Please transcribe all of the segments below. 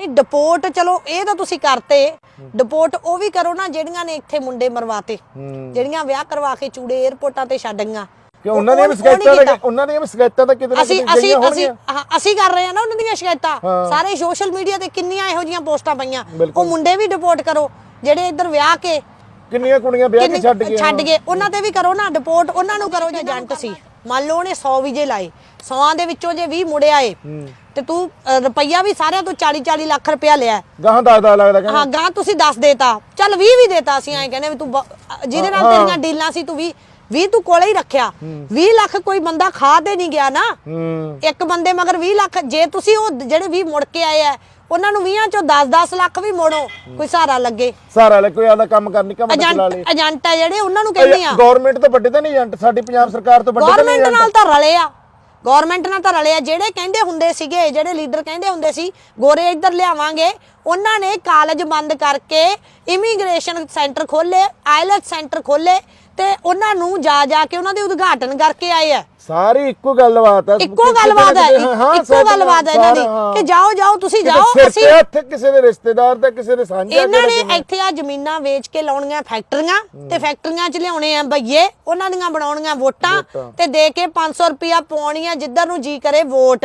ਨਹੀਂ ਡਿਪੋਰਟ ਚਲੋ ਇਹ ਤਾਂ ਤੁਸੀਂ ਕਰਤੇ। ਡਿਪੋਰਟ ਉਹ ਵੀ ਕਰੋ ਨਾ ਜਿਹੜੀਆਂ ਨੇ ਇੱਥੇ ਮੁੰਡੇ ਮਰਵਾਤੇ। ਜਿਹੜੀਆਂ ਵਿਆਹ ਕਰਵਾ ਕੇ ਚੂੜੇ 에ਅਰਪੋਰਟਾਂ ਤੇ ਛੱਡ ਗਈਆਂ। ਕਿ ਉਹਨਾਂ ਦੀਆਂ ਸ਼ਿਕਾਇਤਾਂ। ਉਹਨਾਂ ਦੀਆਂ ਵੀ ਸ਼ਿਕਾਇਤਾਂ ਤਾਂ ਕਿਤੇ ਨਾ ਅਸੀਂ ਕਿਤੇ ਅਸੀਂ ਅਸੀਂ ਅਸੀਂ ਕਰ ਰਹੇ ਹਾਂ ਨਾ ਉਹਨਾਂ ਦੀਆਂ ਸ਼ਿਕਾਇਤਾਂ। ਸਾਰੇ ਸੋਸ਼ਲ ਮੀਡੀਆ ਤੇ ਕਿੰਨੀਆਂ ਇਹੋ ਜੀਆਂ ਪੋਸਟਾਂ ਪਈਆਂ। ਉਹ ਮੁੰਡੇ ਵੀ ਡਿਪੋਰਟ ਕਰੋ ਜਿਹੜੇ ਇੱਧਰ ਵਿਆਹ ਕੇ ਕਿੰਨੀਆਂ ਕੁੜੀਆਂ ਵਿਆਹ ਕੇ ਛੱਡ ਗਏ ਛੱਡ ਗਏ। ਉਹਨਾਂ ਤੇ ਵੀ ਕਰੋ ਨਾ ਡਿਪੋਰਟ ਉਹਨਾਂ ਨੂੰ ਕਰੋ ਜੇ ਏਜੰਟ ਸੀ। ਮੰਨ ਲਓ ਉਹਨੇ 100 ਵੀਜੇ ਲਾਏ 100 ਦੇ ਵਿੱਚੋਂ ਜੇ 20 ਮੁੜੇ ਆਏ ਤੇ ਤੂੰ ਰੁਪਈਆ ਵੀ ਸਾਰਿਆਂ ਤੋਂ 40 40 ਲੱਖ ਰੁਪਇਆ ਲਿਆ। ਗਾਹਾਂ ਦਾਦਾ ਲੱਗਦਾ ਕਹਿੰਦਾ। ਹਾਂ ਗਾਂ ਤੁਸੀਂ ਦੱਸ ਦੇਤਾ। ਚੱਲ 20 ਵੀ ਦੇਤਾ ਅਸੀਂ ਐਂ ਕਹਿੰਦੇ ਵੀ ਤੂੰ ਜਿਹਦੇ ਨਾਲ ਤੇਰੀਆਂ ਡੀਲਾਂ ਸੀ ਤੂੰ 20 20 ਤੂੰ ਕੋਲੇ ਹੀ ਰੱਖਿਆ। 20 ਲੱਖ ਕੋਈ ਬੰਦਾ ਖਾ ਤੇ ਨਹੀਂ ਗਿਆ ਨਾ। ਇੱਕ ਬੰਦੇ ਮਗਰ 20 ਲੱਖ ਜੇ ਤੁਸੀਂ ਉਹ ਜਿਹੜੇ 20 ਮੁੜ ਕੇ ਆਏ ਆ ਉਹਨਾਂ ਨੂੰ 20 ਚੋਂ 10-10 ਲੱਖ ਵੀ ਮੋੜੋ ਕੋਈ ਸਹਾਰਾ ਲੱਗੇ। ਸਾਰਾ ਲੈ ਕੋਈ ਆਦਾ ਕੰਮ ਕਰਨੀ ਕੰਮ ਚਲਾ ਲੇ। ਏਜੰਟ ਏਜੰਟ ਆ ਜਿਹੜੇ ਉਹਨਾਂ ਨੂੰ ਕਹਿੰਦੇ ਆ। ਗਵਰਨਮੈਂਟ ਤੋਂ ਵੱਡੇ ਤਾਂ ਨਹੀਂ ਏਜੰਟ ਸਾਡੀ ਪੰਜਾਬ ਸਰਕਾਰ ਤੋਂ ਵੱਡੇ ਤਾਂ ਨਹੀਂ ਗਵਰਨਮੈਂਟ ਨਾਲ ਏਜੰਟ। ਤਾਂ ਰਲੇ ਆ। ਗਵਰਨਮੈਂਟ ਨਾਲ ਤਾਂ ਰਲੇ ਆ। ਜਿਹੜੇ ਕਹਿੰਦੇ ਹੁੰਦੇ ਸੀਗੇ ਜਿਹੜੇ ਲੀਡਰ ਕਹਿੰਦੇ ਹੁੰਦੇ ਸੀ ਗੋਰੇ ਇੱਧਰ ਲਿਆਵਾਂਗੇ। ਉਹਨਾਂ ਨੇ ਕਾਲਜ ਬੰਦ ਕਰਕੇ ਇਮੀਗ੍ਰੇਸ਼ਨ ਸੈਂਟਰ ਖੋਲੇ ਆਇਲਟ ਸੈਂਟਰ ਖੋਲੇ ਤੇ ਉਹਨਾਂ ਨੂੰ ਜਾ ਜਾ ਕੇ ਉਹਨਾਂ ਦੇ ਉਦਘਾਟਨ ਕਰਕੇ ਆਏ ਆ। ਸਾਰੀ ਇੱਕੋ ਗੱਲਬਾਤ ਆ। ਇੱਕੋ ਗੱਲਬਾਤ ਹੈ ਇੱਕੋ ਗੱਲਬਾਤ ਹੈ ਇਹਨਾਂ ਦੀ ਕਿ ਜਾਓ ਜਾਓ ਤੁਸੀਂ ਜਾਓ ਅਸੀਂ ਇੱਥੇ ਕਿਸੇ ਦੇ ਰਿਸ਼ਤੇਦਾਰ ਤੇ ਕਿਸੇ ਦੇ ਸਾਂਝਾ ਇਹਨਾਂ ਨੇ ਇੱਥੇ ਆ ਜ਼ਮੀਨਾਂ ਵੇਚ ਕੇ ਲਾਉਣੀਆਂ ਫੈਕਟਰੀਆਂ ਤੇ ਫੈਕਟਰੀਆਂ 'ਚ ਲਿਆਉਣੇ ਆ ਬਈਏ ਉਹਨਾਂ ਦੀਆਂ ਬਣਾਉਣੀਆਂ ਵੋਟਾਂ ਵੋਟਾਂ। ਤੇ ਦੇ ਕੇ 500 ਰੁਪਿਆ ਪਾਉਣੀਆਂ ਜਿੱਧਰ ਨੂੰ ਜੀ ਕਰੇ ਵੋਟ।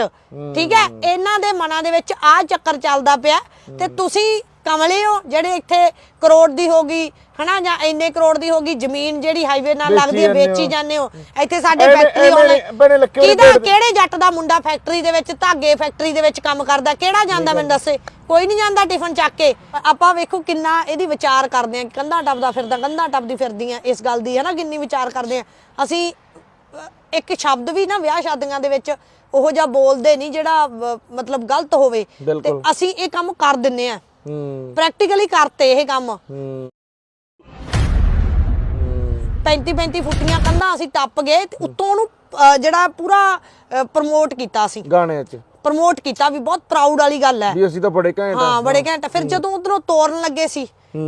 ਠੀਕ ਹੈ ਇਹਨਾਂ ਦੇ ਮਨਾਂ ਦੇ ਵਿੱਚ ਆ ਚੱਕਰ ਚੱਲਦਾ ਪਿਆ ਤੇ ਤੁਸੀਂ ਕਮਲੇ ਹੋ ਜਿਹੜੇ ਇੱਥੇ ਕਰੋੜ ਦੀ ਹੋਗੀ ਹਨਾ ਜਾਂ ਇੰਨੇ ਕਰੋੜ ਦੀ ਹੋਗੀ ਜ਼ਮੀਨ ਜਿਹੜੀ ਹਾਈਵੇ ਨਾਲ ਲੱਗਦੀ ਹੈ ਹੋ। ਵੇਚੀ ਜਾਂਦੇ ਹੋ। ਇੱਥੇ ਸਾਡੇ ਫੈਕਟਰੀ ਹੋਣੇ ਕਿਹਦਾ ਕਿਹੜੇ ਜੱਟ ਦਾ ਮੁੰਡਾ ਫੈਕਟਰੀ ਦੇ ਵਿੱਚ ਧਾਗੇ ਫੈਕਟਰੀ ਦੇ ਵਿੱਚ ਕੰਮ ਕਰਦਾ ਕਿਹੜਾ ਜਾਂਦਾ ਮੈਨੂੰ ਦੱਸੇ। ਕੋਈ ਨਹੀਂ ਜਾਂਦਾ ਟਿਫਨ ਚੱਕ ਕੇ। ਆਪਾਂ ਵੇਖੋ ਕਿੰਨਾ ਇਹਦੀ ਵਿਚਾਰ ਕਰਦੇ ਆ ਕੰਧਾਂ ਟੱਪਦਾ ਫਿਰਦਾ ਕੰਧਾਂ ਟੱਪਦੀ ਫਿਰਦੀਆਂ ਇਸ ਗੱਲ ਦੀ ਹੈ ਨਾ ਕਿੰਨੀ ਵਿਚਾਰ ਕਰਦੇ ਆ ਅਸੀਂ ਇੱਕ ਸ਼ਬਦ ਵੀ ਨਾ ਵਿਆਹ ਸ਼ਾਦੀਆਂ ਦੇ ਵਿੱਚ ਉਹੋ ਜਿਹਾ ਬੋਲਦੇ ਨਹੀਂ ਜਿਹੜਾ ਮਤਲਬ ਗਲਤ ਹੋਵੇ। ਤੇ। ਅਸੀਂ ਇਹ ਕੰਮ ਕਰ ਦਿੰਨੇ ਆ ਹੂੰ। ਪ੍ਰੈਕਟੀਕਲੀ ਕਰਤੇ ਇਹ ਕੰਮ। ਹੂੰ। 35 35 ਫੁੱਟੀਆਂ ਕੰਧਾਂ ਅਸੀਂ ਟੱਪ ਗਏ ਤੇ ਉੱਤੋਂ ਉਹਨੂੰ ਅਹ, ਜਿਹੜਾ ਪੂਰਾ ਪ੍ਰਮੋਟ ਕੀਤਾ ਸੀ ਗਾਣਿਆਂ 'ਚ। ਪ੍ਰਮੋਟ ਕੀਤਾ ਵੀ ਬਹੁਤ ਪ੍ਰਾਊਡ ਵਾਲੀ ਗੱਲ ਹੈ। ਵੀ ਅਸੀਂ ਤਾਂ ਬੜੇ ਘੈਂਟ ਆ। ਹਾਂ ਬੜੇ ਘੰਟਾ ਫਿਰ ਜਦੋਂ ਉਧਰੋਂ ਤੋਰਨ ਲੱਗੇ ਸੀ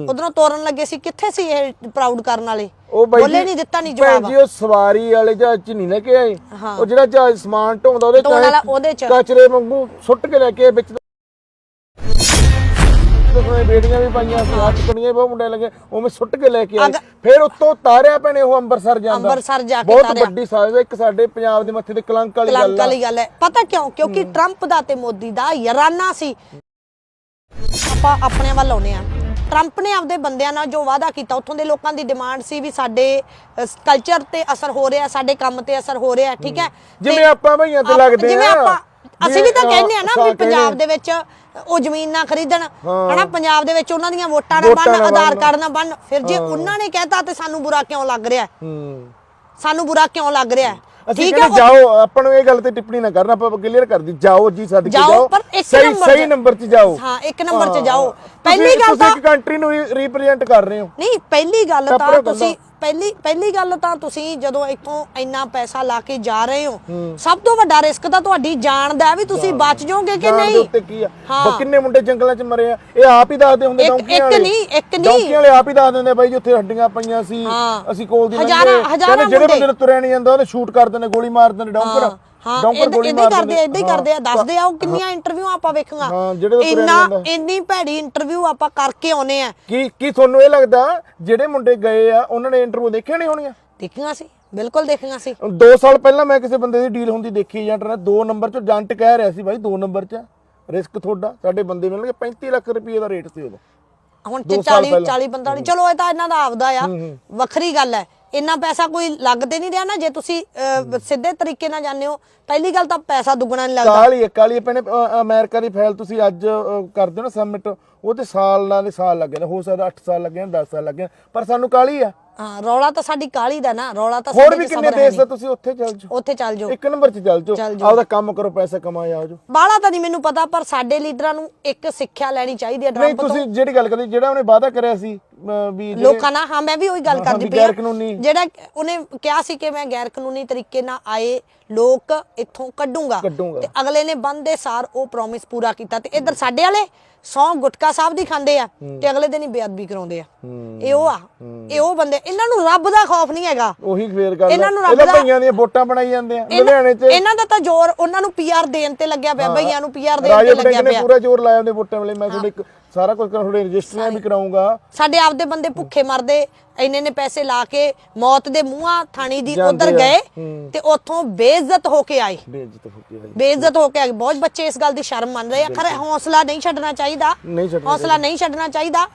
ਉਧਰੋਂ ਤੋਰਨ ਲੱਗੇ ਸੀ ਕਿੱਥੇ ਸੀ ਇਹ ਪ੍ਰਾਊਡ ਕਰਨ ਵਾਲੇ? ਉਹ ਬਾਈ ਬੋਲੇ ਜੀ- ਨਹੀਂ ਦਿੱਤਾ ਨਹੀਂ ਭੈਣ ਜਵਾਬ ਜੀ ਉਹ ਸਵਾਰੀ ਵਾਲੇ ਜਹਾਜ਼ 'ਚ ਨਹੀਂ ਲੈ ਕੇ ਆਏ। ਹਾਂ। ਉਹ ਜਿਹੜਾ ਜਹਾਜ਼ ਸਮਾਨ ਢੋਂਦਾ ਉਹਦੇ ਢੋਣ ਵਾਲਾ ਉਹਦੇ 'ਚ। ਕਚਰੇ ਵਾਂਗੂ ਸੁੱਟ ਕੇ ਲੈ ਕੇ ਆਏ ਵਿੱਚ। ਉਹਨੇ ਬੇੜੀਆਂ ਵੀ ਪਾਈਆਂ ਸੀ ਹੱਥ ਕਣੀਆਂ ਵੀ ਬਹੁਤ ਮੁੰਡੇ ਲੱਗੇ ਉਵੇਂ ਸੁੱਟ ਕੇ ਲੈ ਕੇ ਆਏ। ਫਿਰ ਉੱਤੋਂ ਤਾਰਿਆ ਭੈਣੇ ਉਹ ਅੰਮ੍ਰਿਤਸਰ ਜਾਂਦਾ। ਅੰਮ੍ਰਿਤਸਰ ਜਾ ਕੇ ਬਹੁਤ। ਵੱਡੀ ਸਾਜ਼ਿਸ਼ ਹੈ, ਇੱਕ ਸਾਡੇ ਪੰਜਾਬ ਦੇ ਮੱਥੇ ਤੇ ਕਲੰਕ ਵਾਲੀ ਕਲੰਕ ਗੱਲ ਆ। ਵਾਲੀ ਗੱਲ ਹੈ। ਪਤਾ ਕਿਉਂ? ਕਿਉਂਕਿ ਟਰੰਪ ਦਾ ਤੇ ਮੋਦੀ ਦਾ ਯਰਾਨਾ ਸੀ। ਆਪਾਂ ਆਪਣੇ ਵੱਲ ਆਉਨੇ ਆ ਟਰੰਪ ਨੇ ਆਪਦੇ ਬੰਦਿਆਂ ਨਾਲ ਜੋ ਵਾਅਦਾ ਕੀਤਾ ਉੱਥੋਂ ਦੇ ਲੋਕਾਂ ਦੀ ਡਿਮਾਂਡ ਸੀ ਵੀ ਸਾਡੇ ਕਲਚਰ ਤੇ ਅਸਰ ਹੋ ਰਿਹਾ ਸਾਡੇ ਕੰਮ ਤੇ ਅਸਰ ਹੋ ਰਿਹਾ ਠੀਕ ਹੈ? ਜਿਵੇਂ ਆਪਾਂ ਭਈਆਂ ਤੇ ਲੱਗਦੇ ਜਿਵੇਂ ਆ ਆਪਾਂ ਅਸੀਂ ਵੀ ਤਾਂ ਕਹਿੰਦੇ ਆ ਨਾ ਵੀ ਪੰਜਾਬ ਦੇ ਵਿੱਚ ਉਹ ਜ਼ਮੀਨ ਨਾ ਖਰੀਦਣ। ਹਨਾ ਪੰਜਾਬ ਦੇ ਵਿੱਚ ਉਹਨਾਂ ਦੀਆਂ ਵੋਟਾਂ ਨਾ ਬਣ ਆਧਾਰ। ਕਾਰਡ ਨਾ ਬਣ ਫਿਰ ਜੇ ਉਹਨਾਂ ਨੇ ਕਹਿਤਾ ਤੇ ਸਾਨੂੰ ਬੁਰਾ ਕਿਉਂ ਲੱਗ ਰਿਹਾ? ਸਾਨੂੰ ਬੁਰਾ ਕਿਉਂ ਲੱਗ ਰਿਹਾ? ਠੀਕ ਹੈ ਜਾਓ ਆਪਾਂ ਨੂੰ ਇਹ ਗੱਲ ਤੇ ਟਿੱਪਣੀ ਨਾ ਕਰਨਾ ਆਪਾਂ ਕਲੀਅਰ ਕਰ ਦੀ ਜਾਓ ਜੀ ਸਦਕੇ ਜਾਓ, ਸਹੀ ਨੰਬਰ ਸਹੀ ਨੰਬਰ 'ਚ ਜਾਓ। ਹਾਂ ਇੱਕ ਨੰਬਰ 'ਚ ਜਾਓ। ਪਹਿਲੀ ਗੱਲ ਤਾਂ ਤੁਸੀਂ ਇੱਕ ਕੰਟਰੀ ਨੂੰ ਰਿਪਰੈਜ਼ੈਂਟ ਕਰ ਰਹੇ ਹੋ। ਨਹੀਂ ਪਹਿਲੀ ਗੱਲ ਤਾਂ ਤੁਸੀਂ ਪਹਿਲੀ ਪਹਿਲੀ ਗੱਲ ਤਾਂ ਤੁਸੀਂ ਜਦੋਂ ਇੱਥੋਂ ਇੰਨਾ ਪੈਸਾ ਲਾ ਕੇ ਜਾ ਰਹੇ ਹੋ ਸਭ ਤੋਂ ਵੱਡਾ ਰਿਸਕ ਤਾਂ ਤੁਹਾਡੀ ਜਾਨ ਦਾ ਹੈ ਵੀ ਤੁਸੀਂ ਬਚ ਜਾਓਗੇ ਕਿ ਜਾਣ ਦੇ ਨਹੀਂ ਉੱਤੇ ਕੀ ਆ ਹਾਂ। ਬ- ਕਿੰਨੇ ਮੁੰਡੇ ਜੰਗਲਾਂ 'ਚ ਮਰੇ ਆ ਇਹ ਆਪ ਹੀ ਦੱਸਦੇ ਹੁੰਦੇ ਇੱਕ- ਡੌਂਕੀਆਂ ਇੱਕ ਵਾਲੇ ਨਹੀਂ, ਇੱਕ ਨਹੀਂ। ਡੌਂਕੀਆਂ ਵਾਲੇ ਆਪ ਹੀ ਦੱਸ ਦਿੰਦੇ ਬਾਈ ਜੀ ਉੱਥੇ ਹੱਡੀਆਂ ਪਈਆਂ ਸੀ ਹਾਂ। ਅਸੀਂ ਕੋਲ ਦੀ ਹਜ਼ਾਰਾਂ- ਲੰਘੇ। ਹਜ਼ਾਰਾਂ ਕਹਿੰਦੇ ਜਿਹੜੇ ਮੁੰਡੇ। ਬੰਦੇ ਨੂੰ ਤੁਰਿਆ ਨਹੀਂ ਜਾਂਦਾ ਉਹਨੇ ਸ਼ੂਟ ਕਰ ਦਿੰਦੇ ਗੋਲੀ ਮਾਰ ਦਿੰਦੇ ਡੌਂਕਰ ਹਾਂ ਡੌਂਕਰ ਇਦਾਂ ਹੀ ਕਰਦੇ ਆ ਇਦਾਂ ਹੀ ਹਾਂ। ਕਰਦੇ ਆ ਦੱਸਦੇ ਆ ਉਹ ਕਿੰਨੀਆਂ ਇੰਟਰਵਿਊ ਆਪਾਂ ਹਾਂ, ਤੁਰਿਆ ਇੰਨਾ। ਇੰਨੀ ਭੈੜੀ ਇੰਟਰਵਿਊ ਆਪਾਂ ਕਰਕੇ ਆਉਨੇ ਆ। ਕੀ ਕੀ ਤੁਹਾਨੂੰ ਇਹ ਲੱਗਦਾ ਜਿਹੜੇ ਮੁੰਡੇ ਗਏ ਆ ਉਹਨਾਂ ਨੇ ਇੰਟਰਵਿਊ ਦੇਖਿਆ ਨਹੀਂ ਹੋਣੀਆਂ? ਦੇਖੀਆਂ ਸੀ ਬਿਲਕੁਲ ਦੇਖੀਆਂ ਸੀ। 2 ਸਾਲ ਪਹਿਲਾਂ ਮੈਂ ਕਿਸੇ ਬੰਦੇ ਦੀ ਡੀਲ ਹੁੰਦੀ ਦੇਖੀ ਏਜੰਟ ਨੇ 2 ਨੰਬਰ 'ਚ ਏਜੰਟ ਕਹਿ ਰਿਹਾ ਸੀ ਬਾਈ 2 ਨੰਬਰ 'ਚ ਰਿਸਕ ਤੁਹਾਡਾ ਸਾਡੇ ਬੰਦੇ ਮਿਲਣਗੇ 35 ਲੱਖ ਰੁਪਏ ਦਾ ਰੇਟ ਸੀ ਉਦੋਂ ਹੁਣ ਦੋ ਸਾਲ 40 ਪਹਿਲਾਂ। 40 45 ਚਲੋ ਇਹ ਤਾਂ ਇਹਨਾਂ ਦਾ ਆਪਦਾ ਆ। ਵੱਖਰੀ ਗੱਲ ਹੈ। ਇੰਨਾ ਪੈਸਾ ਕੋਈ ਲੱਗਦੇ ਨਹੀਂ ਰਿਹਾ ਨਾ ਜੇ ਤੁਸੀਂ ਅਹ, ਸਿੱਧੇ ਤਰੀਕੇ ਨਾਲ ਜਾਂਦੇ ਹੋ ਪਹਿਲੀ ਗੱਲ ਤਾਂ ਪੈਸਾ ਦੁੱਗਣਾ ਨਹੀਂ ਲੱਗਦਾ। ਕਾਲੀ ਹੈ ਕਾਲੀ ਪੈਣੇ ਅਮਰੀਕਾ ਦੀ ਫਾਈਲ ਤੁਸੀਂ ਅੱਜ ਅ, ਕਰਦੇ ਹੋ ਨਾ ਸਬਮਿਟ ਉਹ ਤੇ ਸਾਲ ਨਾਲ ਦੇ ਸਾਲ ਲੱਗ ਜਾਂਦੇ ਹੋ ਸਕਦਾ 8 ਸਾਲ ਲੱਗੇ ਨੇ 10 ਸਾਲ ਲੱਗੇ ਨੇ ਪਰ ਸਾਨੂੰ ਕਾਲੀ ਆ ਹਾਂ ਰੌਲਾ ਤਾਂ ਸਾਡੀ ਕਾਲੀ ਦਾ ਨਾ ਰੌਲਾ ਤਾਂ ਹੋਰ ਵੀ ਕਿੰਨੇ ਦੇਸ਼ ਨਹੀਂ। ਤੁਸੀਂ ਉੱਥੇ ਚੱਲ ਜਾਓ ਉੱਥੇ ਚੱਲ ਜਾਓ ਇੱਕ ਨੰਬਰ 'ਚ ਚੱਲ ਜਾਓ ਜਾਓ। ਆਪਦਾ ਕੰਮ ਕਰੋ ਪੈਸਾ ਕਮਾਏ ਆਓ ਜੋ ਬਾਹਲਾ ਤਾਂ ਨਹੀਂ ਮੈਨੂੰ ਪਤਾ ਪਰ ਸਾਡੇ ਲੀਡਰਾਂ ਨੂੰ ਇੱਕ ਸਿੱਖਿਆ ਲੈਣੀ ਚਾਹੀਦੀ ਹੈ ਨਹੀਂ ਟਰੰਪ ਤੋਂ ਤੁਸੀਂ ਜਿਹੜੀ ਗੱਲ ਕਰਦੇ ਜਿਹੜਾ ਉਹਨੇ ਵਾਅਦਾ ਕਰਿਆ ਸੀ ਵੀ ਲੋਕਾਂ ਨਾਲ ਹਾਂ ਮੈਂ ਵੀ ਉਹੀ ਗੱਲ ਕਰਦੀ ਪਈ ਹਾਂ। ਕਾਨੂੰਨੀ। ਜਿਹੜਾ ਉਹਨੇ ਕਿਹਾ ਸੀ ਕਿ ਮੈਂ ਗੈਰ ਕਾਨੂੰਨੀ ਤਰੀਕੇ ਨਾਲ ਆਏ ਲੋਕ ਇੱਥੋਂ ਕੱਢੂੰਗਾ। ਕੱਢੂੰਗਾ। ਤੇ ਅਗਲੇ ਨੇ ਬੰਦੇ ਸਾਰ ਉਹ ਪ੍ਰੋਮਿਸ ਪੂਰਾ ਕੀਤਾ ਤੇ ਇੱਧਰ ਸਾਡੇ ਵਾਲੇ ਸੌ ਗੁਟਕਾ ਸਾਹਿਬ ਦੀ ਖਾਂਦੇ ਆ ਤੇ ਅਗਲੇ ਦਿਨ ਹੀ ਬੇਅਦਬੀ ਕਰਾਉਂਦੇ ਆ। ਹੂੰ। ਇਹ ਉਹ ਆ ਇਹ ਉਹ ਬੰਦੇ ਇਹਨਾਂ ਨੂੰ ਰੱਬ ਦਾ ਖੌਫ ਨਹੀਂ ਹੈਗਾ। ਉਹੀ ਫੇਰ ਗੱਲ ਇਹਨਾਂ ਨੂੰ ਰੱਬ ਦਾ- ਭਈਆਂ ਦੀਆਂ ਵੋਟਾਂ ਬਣਾਈ ਜਾਂਦੇ ਆ ਇਹਨਾਂ- ਲੁਧਿਆਣੇ 'ਚ। ਇਹਨਾਂ ਦਾ ਤਾਂ ਜ਼ੋਰ ਉਹਨਾਂ ਨੂੰ ਪੀਆਰ ਦੇਣ ਤੇ ਲੱਗਿਆ ਪਿਆ ਭਈਆਂ ਨੂੰ ਪੀਆਰ ਦੇਣ ਤੇ ਲੱਗਿਆ ਨੇ ਪਿਆ। ਪੂਰਾ ਜ਼ੋਰ ਲਾਇਆ ਉਹਦੇ ਵੋਟਾਂ ਵੇਲੇ। ਮੈਂ ਤੁਹਾਡੇ ਇੱਕ ਸਾਰਾ ਕੁਝ ਕਰਾਂ ਤੁਹਾਡੇ ਰਜਿਸਟਰੀਆਂ ਵੀ ਕਰਾਉਂਗਾ ਸਾਡੇ ਆਪਦੇ ਬੰਦੇ ਭੁੱਖੇ ਮਰਦੇ ਇੰਨੇ ਨੇ ਪੈਸੇ ਲਾ ਕੇ ਮੌਤ ਦੇ ਮੂੰਹਾਂ ਥਾਣੀ ਦੀ ਉਧਰ। ਗਏ। ਤੇ ਉੱਥੋਂ ਬੇਇੱਜ਼ਤ ਹੋ ਕੇ ਆਏ। ਬੇਇੱਜ਼ਤ ਹੋ ਕੇ ਆਈ ਬੇਇੱਜ਼ਤ ਹੋ ਕੇ ਆਏ। ਬਹੁਤ ਬੱਚੇ ਇਸ ਗੱਲ ਦੀ ਸ਼ਰਮ ਮੰਨ ਰਹੇ ਆ। ਖਰੇ ਹੌਸਲਾ ਨਹੀਂ ਛੱਡਣਾ ਚਾਹੀਦਾ। ਹੌਸਲਾ ਨਹੀਂ ਛੱਡਣਾ ਚਾਹੀਦਾ।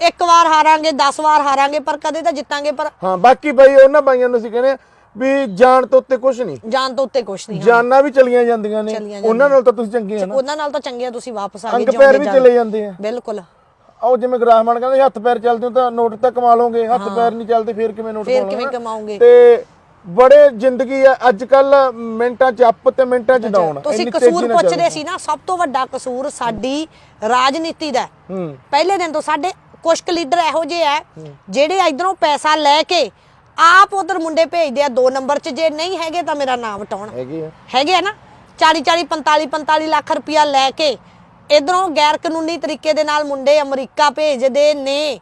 ਇੱਕ ਵਾਰ ਹਾਰਾਂਗੇ 10 ਵਾਰ ਹਾਰਾਂਗੇ ਪਰ ਕਦੇ ਤਾਂ ਜਿੱਤਾਂਗੇ ਪਰ ਹਾਂ ਬਾਕੀ ਬਾਈ ਉਹਨਾਂ ਬਾਈਆਂ ਨੂੰ ਅਸੀਂ ਕਹਿੰਦੇ ਆ ਵੀ ਜਾਣ ਤੋਂ ਉੱਤੇ ਕੁਝ ਨਹੀਂ। ਜਾਨ ਤੋਂ ਉੱਤੇ ਕੁਛ ਨਹੀਂ ਜਾਨਾਂ ਵੀ ਚਲੀਆਂ ਜਾਂਦੀਆਂ ਨੇ। ਚਲੀਆਂ ਉਹਨਾਂ ਨਾਲ ਤਾਂ ਤੁਸੀਂ ਚੰਗੇ ਆ ਨਾ। ਉਹਨਾਂ ਨਾਲ ਤਾਂ ਚੰਗੇ ਆ ਤੁਸੀਂ ਵਾਪਸ ਆ ਗਏ ਅੰਗ ਪੈਰ ਵੀ ਚਲੇ ਜਾਂਦੇ ਆ। ਬਿਲਕੁਲ। ਉਹ ਜਿਵੇਂ ਗ੍ਰਾਹਮਣ ਕਹਿੰਦੇ ਹੱਥ ਪੈਰ ਚੱਲਦੇ ਹੋ ਤਾਂ ਨੋਟ ਤਾਂ ਕਮਾ ਲਓਗੇ ਹੱਥ ਪੈਰ ਨਹੀਂ ਚੱਲਦੇ ਫੇਰ ਕਿਵੇਂ ਨੋਟ ਫੇਰ ਕਿਵੇਂ? ਕਮਾਓਗੇ? ਤੇ ਬੜੇ ਜ਼ਿੰਦਗੀ ਆ ਅੱਜ ਕੱਲ ਮਿੰਟਾਂ ਚ ਅਪ ਤੇ ਮਿੰਟਾਂ ਚ ਡਾਊਨ ਤੁਸੀਂ ਕਸੂਰ ਪੁੱਛਦੇ ਸੀ ਨਾ ਸਭ ਤੋਂ ਵੱਡਾ ਕਸੂਰ ਸਾਡੀ ਰਾਜਨੀਤੀ ਦਾ ਹੈ। ਹੂੰ। ਪਹਿਲੇ ਦਿਨ ਤੋਂ ਸਾਡੇ ਕੁਝ ਕੁ ਲੀਡਰ ਇਹੋ ਜਿਹੇ ਆ ਜਿਹੜੇ ਇਧਰੋਂ ਪੈਸਾ ਲੈ ਕੇ ਆਪ ਉਧਰ ਮੁੰਡੇ ਭੇਜਦੇ ਆ 2 ਨੰਬਰ 'ਚ ਜੇ ਨਹੀਂ ਹੈਗੇ ਤਾਂ ਮੇਰਾ ਨਾਮ ਵਟਾਉਣ। ਹੈਗੇ ਆ। ਹੈਗੇ ਆ ਨਾ? 40 40 45 45 ਲੱਖ ਰੁਪਇਆ ਲੈ ਕੇ ਇਧਰੋਂ ਗੈਰ ਕਾਨੂੰਨੀ ਤਰੀਕੇ ਦੇ ਨਾਲ ਮੁੰਡੇ ਅਮਰੀਕਾ ਭੇਜਦੇ ਨੇ।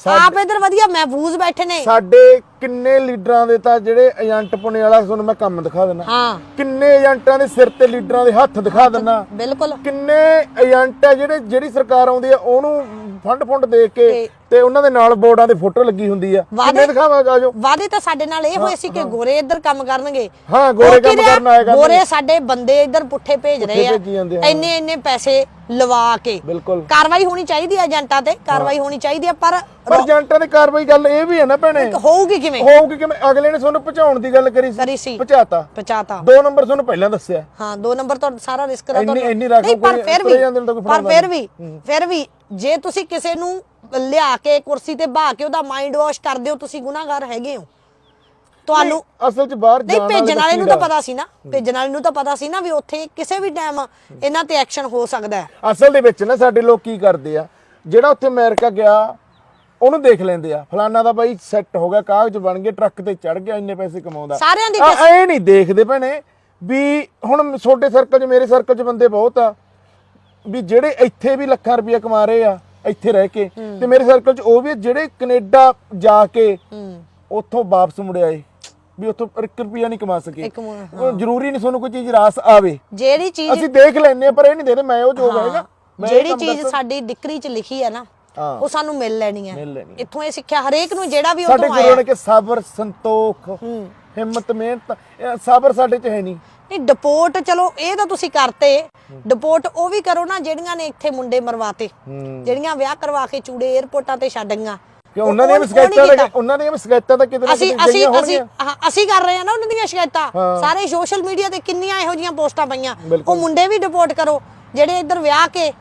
ਆਪ ਇਧਰ ਵਧੀਆ ਮਹਿਫੂਜ਼ ਬੈਠੇ ਨੇ। ਸਾਡੇ ਕਿੰਨੇ ਲੀਡਰਾਂ ਦੇ ਤਾਂ ਜਿਹੜੇ ਏਜੰਟ ਪੁਣੇ ਵਾਲਾ ਤੁਹਾਨੂੰ ਮੈਂ ਕੰਮ ਦਿਖਾ ਦਿੰਦਾ। ਹਾਂ। ਕਿੰਨੇ ਏਜੰਟਾਂ ਦੇ ਸਿਰ ਤੇ ਲੀਡਰਾਂ ਦੇ ਹੱਥ ਦਿਖਾ ਦਿੰਦਾ। ਬਿਲਕੁਲ। ਕਿੰਨੇ ਏਜੰਟ ਆ ਜਿਹੜੇ ਜਿਹੜੀ ਸਰਕਾਰ ਆਉਂਦੀ ਆ ਉਹਨੂੰ ਫੰਡ ਫੰਡ ਦੇ ਕੇ ਤੇ- ਤੇ ਉਹਨਾਂ ਦੇ ਨਾਲ ਬੋਰਡਾਂ ਦੀ ਫੋਟੋ ਲੱਗੀ ਹੁੰਦੀ ਆ। ਕਿੰਨੇ ਦਿਖਾਵਾਂਗਾ ਜੋ ਵਾਦੇ ਤਾਂ ਸਾਡੇ ਨਾਲ ਇਹ ਹੋਏ ਸੀ ਕਿ ਗੋਰੇ ਇੱਧਰ ਕੰਮ ਕਰਨਗੇ। ਹਾਂ, ਗੋਰੇ ਕੰਮ? ਕਰਨ ਕਰਨਗੇ। ਗੋਰੇ ਸਾਡੇ ਬੰਦੇ ਇੱਧਰ ਪੁੱਠੇ ਭੇਜ ਰਹੇ ਆ। ਇੰਨੇ ਇੰਨੇ ਪੈਸੇ ਲਵਾ ਕੇ। ਬਿਲਕੁਲ। ਕਾਰਵਾਈ ਹੋਣੀ ਚਾਹੀਦੀ ਹੈ ਏਜੰਟਾਂ ਤੇ ਕਾਰਵਾਈ ਹੋਣੀ ਚਾਹੀਦੀ ਹੈ ਪਰ ਪਰ ਏਜੰਟਾਂ ਦੀ ਕਾਰਵਾਈ ਗੱਲ ਇਹ ਵੀ ਹੈ ਨਾ ਭੈਣੇ। ਹੋਊਗੀ ਕਿਵੇਂ? ਹੋਊਗੀ ਕਿ ਅਗਲੇ ਨੇ ਤੁਹਾਨੂੰ ਪਹੁੰਚਾਉਣ ਦੀ ਗੱਲ ਕਰੀ ਸੀ। ਪਹੁੰਚਾਤਾ ਪਚਾਤਾ ਦੋ ਨੰਬਰ ਤੁਹਾਨੂੰ ਪਹਿਲਾਂ ਦੱਸਿਆ। ਹਾਂ ਦੋ ਨੰਬਰ ਤੋਂ ਸਾਰਾ ਰਿਸਕ ਦਾ ਤੁਹਾਨੂੰ ਇੰਨੀ ਪਰ ਕੋਈ ਫਿਰ ਵੀ ਤਾਂ ਪਰ ਫਿਰ ਵੀ ਫਿਰ ਵੀ ਜੇ ਤੁਸੀਂ ਕਿਸੇ ਨੂੰ ਲਿਆ ਕੇ ਕੁਰਸੀ ਤੇ ਬਹਾ ਕੇ ਉਹਦਾ ਮਾਈਂਡ ਵਾਸ਼ ਕਰਦੇ ਹੋ ਤੁਸੀਂ ਗੁਨਾਹਗਾਰ ਹੈਗੇ ਹੋ। ਤੁਹਾਨੂੰ ਅਸਲ 'ਚ ਬਾਹਰ ਨਹੀਂ ਜਾਣ ਭੇਜਣ ਵਾਲੇ ਨੂੰ ਤਾਂ ਪਤਾ ਸੀ ਨਾ ਭੇਜਣ ਵਾਲੇ ਨੂੰ ਤਾਂ ਪਤਾ ਸੀ ਨਾ ਵੀ ਉੱਥੇ ਕਿਸੇ ਵੀ ਟਾਈਮ ਇਹਨਾਂ ਤੇ ਐਕਸ਼ਨ ਹੋ ਸਕਦਾ ਹੈ। ਅਸਲ ਦੇ ਵਿੱਚ ਨਾ ਸਾਡੇ ਲੋਕ ਕੀ ਕਰਦੇ ਆ ਜਿਹੜਾ ਉੱਥੇ ਅਮਰੀਕਾ ਗਿਆ ਉਹਨੂੰ ਦੇਖ ਲੈਂਦੇ ਆ। ਫਲਾਨਾ ਦਾ ਬਾਈ ਸੈੱਟ ਹੋ ਗਿਆ ਕਾਗਜ਼ ਬਣ ਗਏ ਟਰੱਕ ਤੇ ਚੜ ਗਿਆ ਇੰਨੇ ਪੈਸੇ ਕਮਾਉਂਦਾ। ਸਾਰਿਆਂ ਦੀ ਆ ਇਹ ਨਹੀਂ ਦੇਖਦੇ ਭੈਣੇ ਵੀ ਹੁਣ ਛੋਟੇ ਸਰਕਲ 'ਚ ਮੇਰੇ ਸਰਕਲ 'ਚ ਬੰਦੇ ਬਹੁਤ ਆ ਵੀ ਜਿਹੜੇ ਇੱਥੇ ਵੀ ਲੱਖਾਂ ਰੁਪਏ ਕਮਾ ਰਹੇ ਆ ਇੱਥੇ ਰਹਿ ਕੇ। ਤੇ ਮੇਰੇ ਸਰਕਲ 'ਚ ਉਹ ਵੀ ਜਿਹੜੇ ਕੈਨੇਡਾ ਜਾ ਕੇ ਉੱਥੋਂ ਵਾਪਸ ਮੁੜ ਆਏ ਵੀ ਉੱਥੋਂ 1 ਰੁਪਿਆ ਨਹੀਂ ਕਮਾ ਸਕੇ। ਉਹ ਜ਼ਰੂਰੀ ਨਹੀਂ ਤੁਹਾਨੂੰ ਕੋਈ ਚੀਜ਼ ਰਾਸ ਆਵੇ। ਜਿਹੜੀ ਚੀਜ਼ ਅਸੀਂ ਦੇਖ ਲੈਨੇ ਪਰ ਇਹ ਨਹੀਂ ਦੇਖਦੇ ਮੈਂ ਉਹ ਜੋਗ ਹੈਗਾ ਜਿਹੜੀ ਚੀਜ਼ ਸਾਡੀ ਡਿਕਰੀ 'ਚ ਲਿਖੀ ਹੈ ਨਾ। ਉਹ ਸਾਨੂੰ ਮਿਲ ਲੈਣੀ ਹੈ। ਇੱਥੋਂ ਇਹ ਸਿੱਖਿਆ ਹਰੇਕ ਨੂੰ ਜਿਹੜਾ ਵੀ ਸਾਡੇ ਉਤੋਂ ਗੁਰੂ ਆਇਆ। ਨੇ ਕਿ ਸਬਰ ਸੰਤੋਖ ਹਿੰਮਤ ਮਿਹਨਤ ਸਬਰ ਸਾਡੇ ਚ ਹੈ ਨਹੀਂ। ਨਹੀਂ ਡਿਪੋਰਟ ਚਲੋ ਇਹ ਤਾਂ ਤੁਸੀਂ ਕਰਤੇ। ਡਿਪੋਰਟ ਉਹ ਵੀ ਕਰੋ ਨਾ ਜਿਹੜੀਆਂ ਨੇ ਇੱਥੇ ਮੁੰਡੇ ਮਰਵਾਤੇ। ਜਿਹੜੀਆਂ ਵਿਆਹ ਕਰਵਾ ਕੇ ਚੂੜੇ 에ਅਰਪੋਰਟਾਂ ਤੇ ਛੱਡੀਆਂ ਕਿ ਉਹਨਾਂ ਦੀਆਂ ਸ਼ਿਕਾਇਤਾਂ। ਦਾ ਉਹਨਾਂ ਦੀਆਂ ਵੀ ਸ਼ਿਕਾਇਤਾਂ ਤਾਂ ਕਿਤੇ ਨਾ ਅਸੀਂ ਕਿਤੇ ਅਸੀਂ ਅਸੀਂ ਕਰ ਰਹੇ ਹਾਂ ਨਾ ਉਹਨਾਂ ਦੀਆਂ ਸ਼ਿਕਾਇਤਾਂ। ਸਾਰੇ ਸੋਸ਼ਲ ਮੀਡੀਆ ਤੇ ਕਿੰਨੀਆਂ ਇਹੋ ਜੀਆਂ ਪੋਸਟਾਂ ਪਈਆਂ। ਉਹ ਮੁੰਡੇ ਵੀ ਡਿਪੋਰਟ ਕਰੋ। ਜਿਹੜੇ ਇੱਧਰ ਵਿਆਹ ਕੇ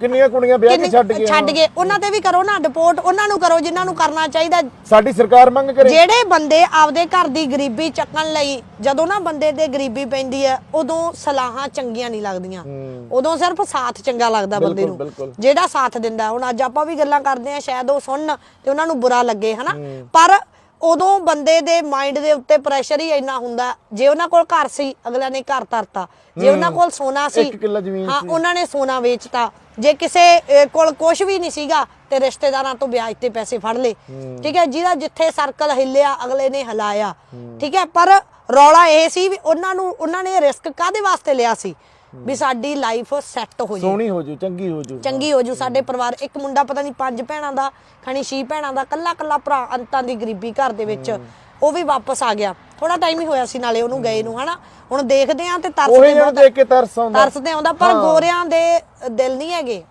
ਕਿੰਨੀਆਂ ਕੁੜੀਆਂ ਵਿਆਹ ਕੇ ਛੱਡ ਗਏ ਛੱਡ ਗਏ। ਉਹਨਾਂ ਤੇ ਵੀ ਕਰੋ ਨਾ ਡਿਪੋਰਟ ਉਹਨਾਂ ਨੂੰ ਕਰੋ ਜਿਨ੍ਹਾਂ ਨੂੰ ਕਰਨਾ ਚਾਹੀਦਾ। ਸਾਡੀ ਸਰਕਾਰ ਮੰਗ ਕਰੇ। ਜਿਹੜੇ ਬੰਦੇ ਆਪਦੇ ਘਰ ਦੀ ਗਰੀਬੀ ਚੱਕਣ ਲਈ ਜਦੋਂ ਨਾ ਬੰਦੇ ਤੇ ਗਰੀਬੀ ਪੈਂਦੀ ਹੈ ਉਦੋਂ ਸਲਾਹਾਂ ਚੰਗੀਆਂ ਨਹੀਂ ਲੱਗਦੀਆਂ। ਉਦੋਂ ਸਿਰਫ ਸਾਥ ਚੰਗਾ ਲੱਗਦਾ ਬੰਦੇ ਨੂੰ। ਜਿਹੜਾ ਸਾਥ ਦਿੰਦਾ ਹੁਣ ਅੱਜ ਆਪਾਂ ਵੀ ਗੱਲਾਂ ਕਰਦੇ ਆ ਸ਼ਾਇਦ ਉਹ ਸੁਣਨ ਤੇ ਉਹਨਾਂ ਨੂੰ ਬੁਰਾ ਲੱਗੇ ਹਨਾ? ਪਰ ਉਦੋਂ ਬੰਦੇ ਦੇ ਮਾਈਂਡ ਦੇ ਉੱਤੇ ਪ੍ਰੈਸ਼ਰ ਹੀ ਇੰਨਾ ਹੁੰਦਾ। ਜੇ ਉਹਨਾਂ ਕੋਲ ਘਰ ਸੀ ਅਗਲਿਆਂ ਨੇ ਘਰ ਤਰਤਾ ਜੇ ਉਹਨਾਂ ਕੋਲ ਸੋਨਾ ਸੀ ਇੱਕ ਕਿੱਲਾ ਜ਼ਮੀਨ ਹਾਂ ਉਹਨਾਂ ਨੇ ਸੋਨਾ ਵੇਚਤਾ। ਜੇ ਕਿਸੇ ਅਹ, ਕੋਲ ਕੁਝ ਵੀ ਨਹੀਂ ਸੀਗਾ ਤੇ ਰਿਸ਼ਤੇਦਾਰਾਂ ਤੋਂ ਵਿਆਜ ਤੇ ਪੈਸੇ ਫੜ ਲਏ। ਠੀਕ ਹੈ ਜਿਹਦਾ ਜਿੱਥੇ ਸਰਕਲ ਹਿੱਲਿਆ ਅਗਲੇ ਨੇ ਹਿਲਾਇਆ। ਠੀਕ ਹੈ ਪਰ ਰੌਲਾ ਇਹ ਸੀ ਵੀ ਉਹਨਾਂ ਨੂੰ ਉਹਨਾਂ ਨੇ ਰਿਸਕ ਕਾਦੇ ਵਾਸਤੇ ਲਿਆ ਸੀ? ਵੀ ਸਾਡੀ ਲਾਈਫ ਸੈੱਟ ਹੋ ਜੇ। ਸੋਹਣੀ ਹੋ ਜੂ ਚੰਗੀ ਹੋ ਜੂ। ਚੰਗੀ ਹੋ ਜੂ। ਸਾਡੇ ਪਰਿਵਾਰ ਇੱਕ ਮੁੰਡਾ ਪਤਾ ਨਹੀਂ ਪੰਜ ਭੈਣਾਂ ਦਾ ਖਣੀ ਛੇ ਭੈਣਾਂ ਦਾ ਕੱਲਾ ਕੱਲਾ ਭਰਾ ਅੰਤਾਂ ਦੀ ਗਰੀਬੀ ਘਰ ਦੇ ਵਿੱਚ ਉਹ ਵੀ ਵਾਪਸ ਆ ਗਿਆ। ਥੋੜਾ ਟਾਈਮ ਹੀ ਹੋਇਆ ਸੀ ਨਾਲੇ ਉਹਨੂੰ ਗਏ ਨੂੰ ਹਨਾ? ਹੁਣ ਦੇਖਦੇ ਆਂ ਤੇ ਉਹੀ ਤਰਸਦੇ ਜਿਹਨੂੰ ਦੇਖ ਕੇ ਤਰਸ ਆਉਂਦਾ। ਤਰਸਦੇ ਆਉਂਦਾ ਪਰ ਗੋਰਿਆਂ ਦੇ ਦਿਲ ਨਹੀਂ ਹੈਗੇ।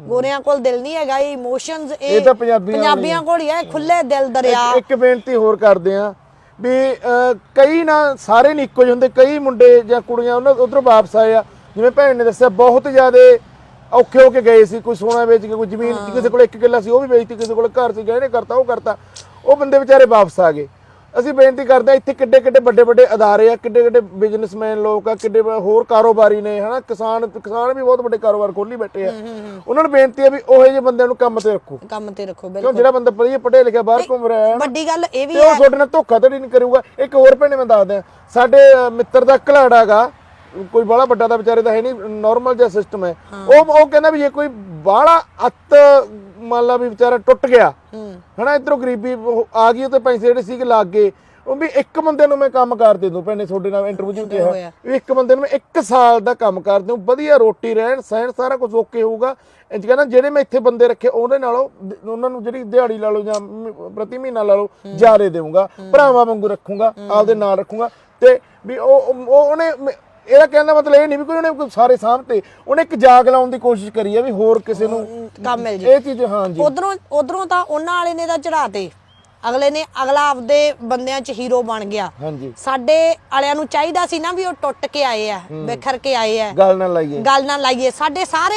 ਗੋਰਿਆਂ ਕੋਲ ਦਿਲ ਨਹੀਂ ਹੈਗਾ ਇਹ ਇਮੋਸ਼ਨਸ ਇਹ ਤਾਂ ਪੰਜਾਬੀਆਂ ਪੰਜਾਬੀਆਂ ਕੋਲ ਹੀ ਹੈ ਖੁੱਲੇ ਦਿਲ ਦਰਿਆ। ਇੱਕ- ਇੱਕ ਬੇਨਤੀ ਹੋਰ ਕਰਦੇ ਆ ਵੀ ਅਹ, ਕਈ ਨਾ ਸਾਰੇ ਨਹੀਂ ਇੱਕੋ ਜਿਹੇ ਹੁੰਦੇ ਕਈ ਮੁੰਡੇ ਜਾਂ ਕੁੜੀਆਂ ਉਹਨਾਂ ਉਧਰੋਂ ਵਾਪਸ ਆਏ ਆ। ਜਿਵੇਂ ਭੈਣ ਨੇ ਦੱਸਿਆ ਬਹੁਤ ਜ਼ਿਆਦੇ ਔਖੇ ਹੋ ਕੇ ਗਏ ਸੀ ਕੋਈ ਸੋਨਾ ਵੇਚ ਕੇ ਕੋਈ ਜ਼ਮੀਨ ਕਿਸੇ ਕੋਲ ਇੱਕ ਕਿੱਲਾ ਸੀ ਉਹ ਵੀ ਵੇਚਤੀ ਕਿਸੇ ਕੋਲ ਘਰ ਸੀ ਗਹਿਣੇ ਕਰਤਾ ਉਹ ਕਰਤਾ। ਉਹ ਬੰਦੇ ਵਿਚਾਰੇ ਵਾਪਸ ਆ ਗਏ। ਅਸੀਂ ਬੇਨਤੀ ਕਰਦੇ ਆ ਇੱਥੇ ਕਿੱਡੇ ਕਿੱਡੇ ਵੱਡੇ ਵੱਡੇ ਅਦਾਰੇ ਆ ਕਿੱਡੇ ਕਿੱਡੇ ਬਿਜ਼ਨਸਮੈਨ ਲੋਕ ਆ ਕਿੱਡੇ ਹੋਰ ਕਾਰੋਬਾਰੀ ਨੇ ਹਨਾ? ਕਿਸਾਨ ਕਿਸਾਨ ਵੀ ਬਹੁਤ ਵੱਡੇ ਕਾਰੋਬਾਰ ਖੋਲੀ ਬੈਠੇ ਆ। ਉਹਨਾਂ ਨੂੰ ਬੇਨਤੀ ਆ ਵੀ ਉਹੋ ਜਿਹੇ ਬੰਦਿਆਂ ਨੂੰ ਕੰਮ ਤੇ ਰੱਖੋ। ਕੰਮ ਤੇ ਰੱਖੋ ਬਿਲਕੁਲ। ਜਿਹੜਾ ਬੰਦਾ ਵਧੀਆ ਪੜ੍ਹਿਆ ਲਿਖਿਆ ਬਾਹਰ ਘੁੰਮ ਰਿਹਾ ਹੈ ਵੱਡੀ ਗੱਲ ਇਹ ਵੀ ਤੇ ਉਹ ਤੁਹਾਡੇ ਨਾਲ ਧੋਖਾਧੜੀ ਨਹੀਂ ਕਰੂਗਾ। ਇੱਕ ਹੋਰ ਭੈਣੇ ਮੈਂ ਦੱਸ ਦਿਆਂ ਸਾਡੇ ਮਿੱਤਰ ਦਾ ਘਲਾੜਾ ਗਾ ਕੋਈ ਬੜਾ ਵੱਡਾ ਤਾਂ ਵਿਚਾਰੇ ਦਾ ਹੈ ਨਹੀਂ ਨਾਰਮਲ ਜਿਹਾ ਸਿਸਟਮ ਹੈ। ਉਹ ਉਹ ਕਹਿੰਦਾ ਵੀ ਜੇ ਕੋਈ ਬਾਹਲਾ ਅੱਤ ਮੰਨ ਲਾ ਵੀ ਵਿਚਾਰਾ ਟੁੱਟ ਗਿਆ ਹਨਾ ਇਧਰੋਂ ਗਰੀਬੀ ਆ ਗਈ ਤੇ ਪੈਸੇ ਜਿਹੜੇ ਸੀਗੇ ਲੱਗ ਗਏ। ਉਹ ਵੀ ਇੱਕ ਬੰਦੇ ਨੂੰ ਮੈਂ ਕੰਮ ਕਰ ਦੇ ਦੂੰ ਭੈਣੇ ਤੁਹਾਡੇ ਨਾਲ ਇੰਟਰਵਿਊ ਚ ਕਿਹਾ। ਵੀ ਇੱਕ ਬੰਦੇ ਨੂੰ ਮੈਂ ਇੱਕ ਸਾਲ ਦਾ ਕੰਮ ਕਰ ਦੂੰ ਵਧੀਆ ਰੋਟੀ ਰਹਿਣ ਸਹਿਣ ਸਾਰਾ ਕੁਝ ਓਕੇ ਹੋਊਗਾ। 'ਚ ਕਹਿੰਦਾ ਜਿਹੜੇ ਮੈਂ ਇੱਥੇ ਬੰਦੇ ਰੱਖੇ ਉਹਦੇ ਨਾਲੋਂ ਦ- ਉਹਨਾਂ ਨੂੰ ਜਿਹੜੀ ਦਿਹਾੜੀ ਲਾ ਲਓ ਜਾਂ ਪ੍ਰਤੀ ਮਹੀਨਾ ਲਾ ਲਓ ਜ਼ਿਆਦੇ ਦੇਵਾਂਗਾ ਭਰਾਵਾਂ ਵਾਂਗੂ ਰੱਖੂੰਗਾ ਆਪਦੇ ਨਾਲ ਰੱਖੂੰਗਾ। ਤੇ ਵੀ ਉਹ ਉਹ- ਉਹ- ਉਹਨੇ ਇਹਦਾ ਕਹਿਣ ਦਾ ਮਤਲਬ ਇਹ ਨਹੀਂ ਵੀ ਕੋਈ ਉਹਨੇ ਸਾਰੇ ਸਾਹਮਣੇ ਉਹਨੇ ਇੱਕ ਜਾਗ ਲਾਉਣ ਦੀ ਕੋਸ਼ਿਸ਼ ਕਰੀ ਹੈ ਵੀ ਹੋਰ ਕਿਸੇ ਨੂੰ ਕੰਮ ਮਿਲ ਜੇ। ਇਹ ਚੀਜ਼ ਹਾਂ ਜੀ। ਉਧਰੋਂ ਉਧਰੋਂ ਤਾਂ ਉਹਨਾਂ ਵਾਲੇ ਨੇ ਤਾਂ ਚੜਾਤੇ ਅਗਲੇ ਨੇ ਅਗਲਾ ਆਪਦੇ ਬੰਦਿਆਂ 'ਚ ਹੀਰੋ ਬਣ ਗਿਆ। ਹਾਂਜੀ ਸਾਡੇ ਵਾਲਿਆਂ ਨੂੰ ਚਾਹੀਦਾ ਸੀ ਨਾ ਵੀ ਉਹ ਟੁੱਟ ਕੇ ਆਏ ਆ ਬਿਖਰ ਕੇ ਆਏ ਆ। ਗੱਲ ਨਾਲ ਲਾਈਏ। ਗੱਲ ਨਾ ਲਾਈਏ। ਸਾਡੇ ਸਾਰੇ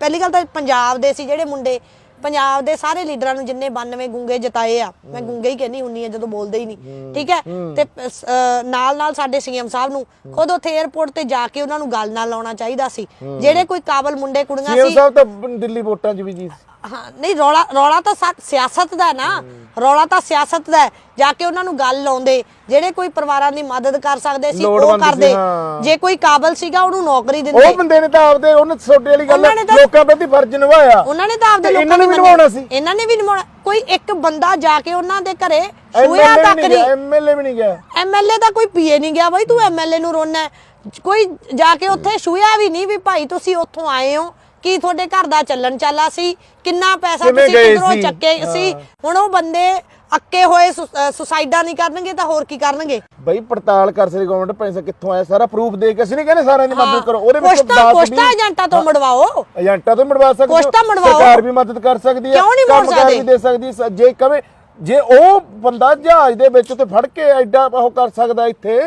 ਪਹਿਲੀ ਗੱਲ ਤਾਂ ਪੰਜਾਬ ਦੇ ਸੀ ਜਿਹੜੇ ਮੁੰਡੇ। ਪੰਜਾਬ ਦੇ ਸਾਰੇ ਲੀਡਰਾਂ ਨੂੰ ਜਿੰਨੇ 92 ਗੁੰਗੇ ਜਿਤਾਏ ਆ ਮੈਂ ਗੁੰਗੇ ਹੀ ਕਹਿੰਦੀ ਹੁੰਨੀ ਆ ਜਦੋਂ ਬੋਲਦੇ ਹੀ ਨਹੀਂ। ਠੀਕ ਹੈ? ਤੇ ਨਾਲ ਨਾਲ ਸਾਡੇ ਸੀਐਮ ਸਾਹਿਬ ਨੂੰ ਖੁਦ ਉੱਥੇ 에어ਪੋਰਟ ਤੇ ਜਾ ਕੇ ਉਹਨਾਂ ਨੂੰ ਗੱਲ ਨਾਲ ਲਾਉਣਾ ਚਾਹੀਦਾ ਸੀ। ਜਿਹੜੇ ਕੋਈ ਕਾਬਲ ਮੁੰਡੇ ਕੁੜੀਆਂ ਸੀਐਮ ਸੀ ਸਾਹਿਬ ਤਾਂ ਦਿੱਲੀ ਵੋਟਾਂ 'ਚ ਵੀ ਜੀ। ਹਾਂ ਨਹੀਂ ਰੌਲਾ ਰੌਲਾ ਤਾਂ ਸਾ- ਸਿਆਸਤ ਦਾ ਹੈ ਨਾ। ਰੌਲਾ ਤਾਂ ਸਿਆਸਤ ਦਾ ਹੈ। ਜਾ ਕੇ ਉਹਨਾਂ ਨੂੰ ਗੱਲ ਲਾਉਂਦੇ। ਜਿਹੜੇ ਕੋਈ ਪਰਿਵਾਰਾਂ ਦੀ ਮਦਦ ਕਰ ਸਕਦੇ ਸੀ ਉਹ ਲੋੜਵੰਦ ਸੀ, ਕਰਦੇ। ਹਾਂ। ਜੇ ਕੋਈ ਕਾਬਲ ਸੀਗਾ ਉਹਨੂੰ ਨੌਕਰੀ ਦਿੰਦੇ। ਉਹ ਬੰਦੇ ਨੇ ਤਾਂ ਆਪਦੇ ਉਹਨੇ ਛੋਟੇ ਵਾਲੀ ਗੱਲ ਉਹਨਾਂ ਨੇ ਤਾਂ- ਲੋਕਾਂ ਪ੍ਰਤੀ ਫਰਜ਼ ਨਿਭਾਇਆ। ਉਹਨਾਂ ਨੇ ਤਾਂ ਆਪਦੇ ਤੇ ਲੋਕਾਂ ਨੇ ਵੀ ਨਿਭਾਉਣਾ ਸੀ। ਇਹਨਾਂ ਨੇ ਵੀ ਨਿਭਾਉਣਾ। ਕੋਈ ਇੱਕ ਬੰਦਾ ਜਾ ਕੇ ਉਹਨਾਂ ਦੇ ਘਰੇ ਛੂਇਆ ਤੱਕ ਨਹੀਂ ਐਮਐਲਏ ਵੀ ਨਹੀਂ ਗਿਆ। ਐਮਐਲਏ ਦਾ ਕੋਈ ਪੀਏ ਨਹੀਂ ਗਿਆ। ਬਈ ਤੂੰ ਐਮਐਲਏ ਨੂੰ ਰੋਣਾ ਕੋਈ ਜਾ ਕੇ ਉੱਥੇ ਛੂਇਆ ਵੀ ਨਹੀਂ ਵੀ ਭਾਈ ਤੁਸੀਂ ਉੱਥੋਂ ਆਏ ਹੋ। ਕੀ ਤੁਹਾਡੇ ਘਰ ਦਾ ਚੱਲਣ ਚਾਲਾ ਸੀ? ਕਿੰਨਾ ਪੈਸਾ ਕਿਵੇਂ ਤੁਸੀਂ ਗਏ ਕਿਧਰੋਂ ਸੀ? ਚੱਕੇ ਸੀ? ਹੁਣ ਉਹ ਬੰਦੇ ਅੱਕੇ ਹੋਏ ਸੁ- ਅ, ਸੁਸਾਈਡਾਂ ਨਹੀਂ ਕਰਨਗੇ ਤਾਂ ਹੋਰ ਕੀ ਕਰਨਗੇ? ਬਈ ਪੜਤਾਲ ਕਰ ਸਕੇ ਗਵਰਨਮੈਂਟ ਪੈਸਾ ਕਿੱਥੋਂ ਆਇਆ ਸਾਰਾ ਪ੍ਰੂਫ ਦੇ ਕੇ ਅਸੀਂ ਨਹੀਂ ਕਹਿੰਦੇ ਸਾਰਿਆਂ ਦੀ ਮਦਦ ਕਰੋ। ਉਹਦੇ ਵਿੱਚ ਕੁਛ ਤਾਂ ਏਜੰਟਾਂ ਤੋਂ ਮੜਵਾਓ। ਏਜੰਟਾਂ ਤੋਂ ਮੜਵਾ ਸਕਦੇ ਤਾਂ ਮੜਵਾਓ। ਸਰਕਾਰ ਵੀ ਮਦਦ ਕਰ ਸਕਦੀ ਹੈ। ਕਿਉਂ ਨਹੀਂ ਮੋੜ ਕੰਮਕਾਰ ਸਕਦੇ? ਵੀ ਦੇ ਸਕਦੀ ਹੈ। ਸ- ਜੇ ਕਵੇ ਜੇ ਉਹ ਬੰਦਾ ਜਹਾਜ਼ ਦੇ ਵਿੱਚ ਤੇ ਫੜ ਕੇ ਐਡਾ ਉਹ ਕਰ ਸਕਦਾ ਇੱਥੇ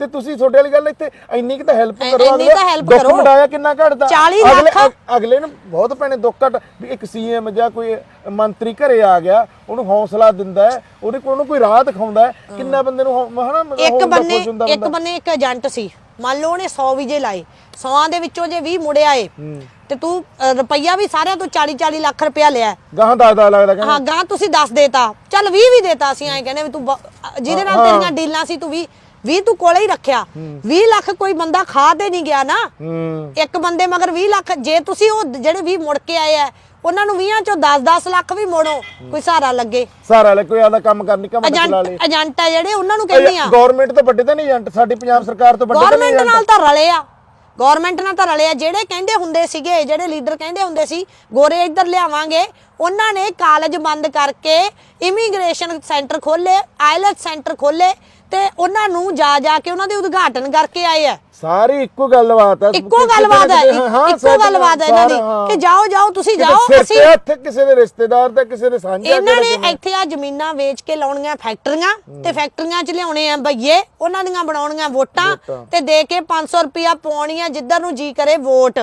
ਤੇ ਤੁਸੀਂ ਤੁਹਾਡੇ ਵਾਲੀ ਗੱਲ ਇੱਥੇ ਇੰਨੀ ਕਿ ਤਾਂ ਹੈਲਪ ਕਰੋ ਇੰਨੀ ਅਗਲੇ ਤਾਂ help ਦੁੱਖ। ਮਟਾਇਆ ਕਿੰਨਾ ਘਟਦਾ? 40 ਅਗਲੇ ਲੱਖ। ਅਗ- ਅਗਲੇ ਨੂੰ ਬਹੁਤ ਭੈਣੇ ਦੁੱਖ ਘਟ ਵੀ ਇੱਕ ਸੀਐਮ ਜਾਂ ਕੋਈ ਮੰਤਰੀ ਘਰੇ ਆ ਗਿਆ ਉਹਨੂੰ ਹੌਸਲਾ ਦਿੰਦਾ ਹੈ ਉਹਦੇ ਕੋਲ ਉਹਨੂੰ ਕੋਈ ਰਾਹ ਦਿਖਾਉਂਦਾ ਹੈ। ਕਿੰਨਾ ਬੰਦੇ ਨੂੰ ਹੌ- ਹਨਾ ਇੱਕ ਹੁੰਦਾ, ਬੰਨੇ ਖੁਸ਼ ਹੁੰਦਾ ਇੱਕ ਬੰਦਾ। ਬੰਨੇ ਇੱਕ ਏਜੰਟ ਸੀ। ਮੰਨ ਲਓ ਉਹਨੇ 100 ਵੀਜੇ ਲਾਏ। 100 ਦੇ ਵਿੱਚੋਂ ਜੇ 20 ਮੁੜੇ ਆਏ ਤੇ ਤੂੰ ਅ, ਰੁਪਈਆ ਵੀ ਸਾਰਿਆਂ ਤੋਂ 40 40 ਲੱਖ ਰੁਪਇਆ ਲਿਆ ਗਾਹਾਂ ਦਾ ਦਾ ਲੱਗਦਾ ਕਹਿੰਦਾ। ਹਾਂ ਗਾਂ ਤੁਸੀਂ ਦੱਸ ਦੇਤਾ। ਚੱਲ 20 ਵੀ ਦੇਤਾ ਅਸੀਂ ਐਂ ਕਹਿੰਦੇ ਵੀ ਤੂੰ ਬ- ਜਿਹਦੇ ਨਾਲ ਤੇਰੀਆਂ ਡੀਲਾਂ ਸੀ ਤੂੰ 20 20 ਤੂੰ ਕੋਲੇ ਹੀ ਰੱਖਿਆ। 20 ਲੱਖ ਕੋਈ ਬੰਦਾ ਖਾ ਤੇ ਨਹੀਂ ਗਿਆ ਨਾ। ਇੱਕ ਬੰਦੇ ਮਗਰ 20 ਲੱਖ ਜੇ ਤੁਸੀਂ ਉਹ ਜਿਹੜੇ 20 ਮੁੜ ਕੇ ਆਏ ਆ ਉਹਨਾਂ ਨੂੰ 20 ਚੋਂ 10 10 ਲੱਖ ਵੀ ਮੋੜੋ ਕੋਈ ਸਹਾਰਾ ਲੱਗੇ। ਸਾਰਾ ਲੈ ਕੋਈ ਆਦਾ ਕੰਮ ਕਰਨੀ ਕੰਮ ਚਲਾ ਲੇ। ਏਜੰਟ ਏਜੰਟ ਆ ਜਿਹੜੇ ਉਹਨਾਂ ਨੂੰ ਕਹਿੰਦੇ ਆ। ਗਵਰਨਮੈਂਟ ਤੋਂ ਵੱਡੇ ਤਾਂ ਨਹੀਂ ਏਜੰਟ ਸਾਡੀ ਪੰਜਾਬ ਸਰਕਾਰ ਤੋਂ ਵੱਡੇ ਤਾਂ ਨਹੀਂ ਗਵਰਨਮੈਂਟ ਨਾਲ ਤਾਂ ਰਲੇ ਆ। ਗਵਰਨਮੈਂਟ ਨਾਲ ਤਾਂ ਰਲੇ ਆ। ਜਿਹੜੇ ਕਹਿੰਦੇ ਹੁੰਦੇ ਸੀਗੇ ਜਿਹੜੇ ਲੀਡਰ ਕਹਿੰਦੇ ਹੁੰਦੇ ਸੀ ਗੋਰੇ ਇੱਧਰ ਲਿਆਵਾਂਗੇ ਉਹਨਾਂ ਨੇ ਕਾਲਜ ਬੰਦ ਕਰਕੇ ਇਮੀਗ੍ਰੇਸ਼ਨ ਸੈਂਟਰ ਖੋਲੇ ਆਇਲਟ ਸੈਂਟਰ ਖੋਲੇ ਤੇ ਉਹਨਾਂ ਨੂੰ ਜਾ ਜਾ ਕੇ ਉਹਨਾਂ ਦੇ ਉਦਘਾਟਨ ਕਰਕੇ ਆਏ ਆ। ਸਾਰੀ ਇੱਕੋ ਗੱਲਬਾਤ ਹੈ ਇੱਕੋ ਗੱਲਬਾਤ ਹੈ ਇੱਕੋ ਗੱਲਬਾਤ ਹੈ ਇਹਨਾਂ ਦੀ। ਕਿ ਜਾਓ ਜਾਓ ਤੁਸੀਂ ਜਾਓ ਅਸੀਂ ਹੱਥ ਕਿਸੇ ਦੇ ਰਿਸ਼ਤੇਦਾਰ ਦਾ ਕਿਸੇ ਦੇ ਸਾਂਝਾ ਇਹਨਾਂ ਨੇ ਇੱਥੇ ਆ ਜ਼ਮੀਨਾਂ ਵੇਚ ਕੇ ਲਾਉਣੀਆਂ ਫੈਕਟਰੀਆਂ ਤੇ ਫੈਕਟਰੀਆਂ 'ਚ ਲਿਆਉਣੇ ਆ ਬਈਏ ਉਹਨਾਂ ਦੀਆਂ ਬਣਾਉਣੀਆਂ ਵੋਟਾਂ। ਤੇ ਦੇ ਕੇ 500 ਰੁਪਿਆ ਪਾਉਣੀਆਂ ਜਿੱਧਰ ਨੂੰ ਜੀ ਕਰੇ ਵੋਟ।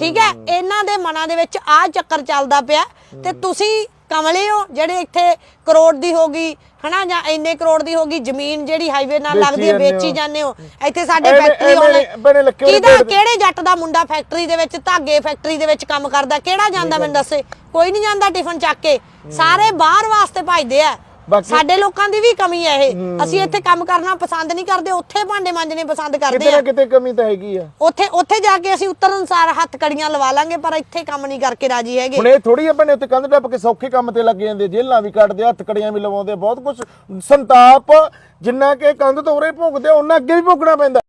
ਠੀਕ ਹੈ ਇਹਨਾਂ ਦੇ ਮਨਾਂ ਦੇ ਵਿੱਚ ਆ ਚੱਕਰ ਚੱਲਦਾ ਪਿਆ ਤੇ ਤੁਸੀਂ ਕਮਲੇ ਹੋ ਜਿਹੜੇ ਇੱਥੇ ਕਰੋੜ ਦੀ ਹੋਗੀ ਹਨਾ ਜਾਂ ਇੰਨੇ ਕਰੋੜ ਦੀ ਹੋਗੀ ਜ਼ਮੀਨ ਜਿਹੜੀ ਹਾਈਵੇ ਨਾਲ ਲੱਗਦੀ ਹੈ ਹੋ। ਵੇਚੀ ਜਾਂਦੇ ਹੋ। ਇੱਥੇ ਸਾਡੇ ਫੈਕਟਰੀ ਉਹਦੇ ਕਿਹਦਾ ਕਿਹੜੇ ਜੱਟ ਦਾ ਮੁੰਡਾ ਫੈਕਟਰੀ ਦੇ ਵਿੱਚ ਧਾਗੇ ਫੈਕਟਰੀ ਦੇ ਵਿੱਚ ਕੰਮ ਕਰਦਾ ਕਿਹੜਾ ਜਾਂਦਾ ਮੈਨੂੰ ਦੱਸੇ? ਕੋਈ ਨਹੀਂ ਜਾਂਦਾ ਟਿਫਨ ਚੱਕ ਕੇ। ਸਾਰੇ ਬਾਹਰ ਵਾਸਤੇ ਭਜਦੇ ਆ। ਬਾਕੀ- ਸਾਡੇ ਲੋਕਾਂ ਦੀ ਵੀ ਕਮੀ ਹੈ ਇਹ। ਅਸੀਂ ਇੱਥੇ ਕੰਮ ਕਰਨਾ ਪਸੰਦ ਨਹੀਂ ਕਰਦੇ ਉੱਥੇ ਭਾਂਡੇ ਮਾਂਜਣੇ ਪਸੰਦ ਕਰਦੇ ਆ। ਕਿਤੇ ਕਮੀ ਤਾਂ ਹੈਗੀ ਆ। ਉੱਥੇ ਉੱਥੇ ਜਾ ਕੇ ਅਸੀਂ ਉੱਤਰ ਅਨਸਾਰ ਹੱਥ ਕੜੀਆਂ ਲਵਾ ਲਾਂਗੇ ਪਰ ਇੱਥੇ ਕੰਮ ਨਹੀਂ ਕਰਕੇ ਰਾਜੀ ਹੈਗੇ। ਹੁਣ ਇਹ ਥੋੜੀ ਆਪਾਂ ਨੇ ਉੱਤੇ ਕੰਧ ਟੱਪ ਕੇ ਸੌਖੇ ਕੰਮ ਤੇ ਲੱਗ ਜਾਂਦੇ ਜੇਲਾਂ ਵੀ ਕੱਟਦੇ ਹੱਥ ਕੜੀਆਂ ਵੀ ਲਵਾਉਂਦੇ ਬਹੁਤ ਕੁਝ ਸੰਤਾਪ ਜਿੰਨਾ ਕਿ ਕੰਧ ਤੋਂ ਉਰੇ ਭੁਗਦੇ ਉਹਨਾਂ ਅੱਗੇ ਵੀ ਭੁਗਣਾ ਪੈਂਦਾ।